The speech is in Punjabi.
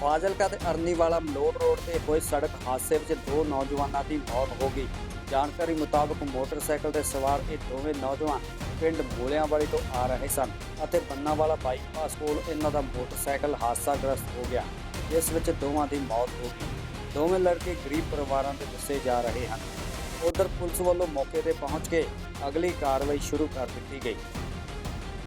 ਫਾਜ਼ਿਲਕਾ ਤੇ ਅਰਨੀਵਾਲਾ ਮਲੋੜ ਰੋਡ ਤੇ ਹੋਏ ਸੜਕ ਹਾਦਸੇ ਵਿੱਚ ਦੋ ਨੌਜਵਾਨਾਂ ਦੀ ਮੌਤ ਹੋ ਗਈ। ਜਾਣਕਾਰੀ ਮੁਤਾਬਕ ਮੋਟਰਸਾਈਕਲ ਤੇ ਸਵਾਰ ਇਹ ਦੋਵੇਂ ਨੌਜਵਾਨ ਪਿੰਡ ਬੋਲਿਆਂਵਾਲੀ ਤੋਂ ਆ ਰਹੇ ਸਨ ਅਤੇ ਬੰਨਾਵਾਲਾ ਬਾਈਪਾਸ ਕੋਲ ਇਹਨਾਂ ਦਾ ਮੋਟਰਸਾਈਕਲ ਹਾਦਸਾਗ੍ਰਸਤ ਹੋ ਗਿਆ। ਜਿਸ ਵਿੱਚ ਦੋਵਾਂ ਦੀ ਮੌਤ ਹੋ ਗਈ। ਦੋਵੇਂ ਲੜਕੇ ਗਰੀਬ ਪਰਿਵਾਰਾਂ ਦੇ ਦੱਸੇ ਜਾ ਰਹੇ ਹਨ। ਉਧਰ ਪੁਲਿਸ ਵੱਲੋਂ ਮੌਕੇ ਤੇ ਪਹੁੰਚ ਕੇ ਅਗਲੀ ਕਾਰਵਾਈ ਸ਼ੁਰੂ ਕਰ ਦਿੱਤੀ ਗਈ।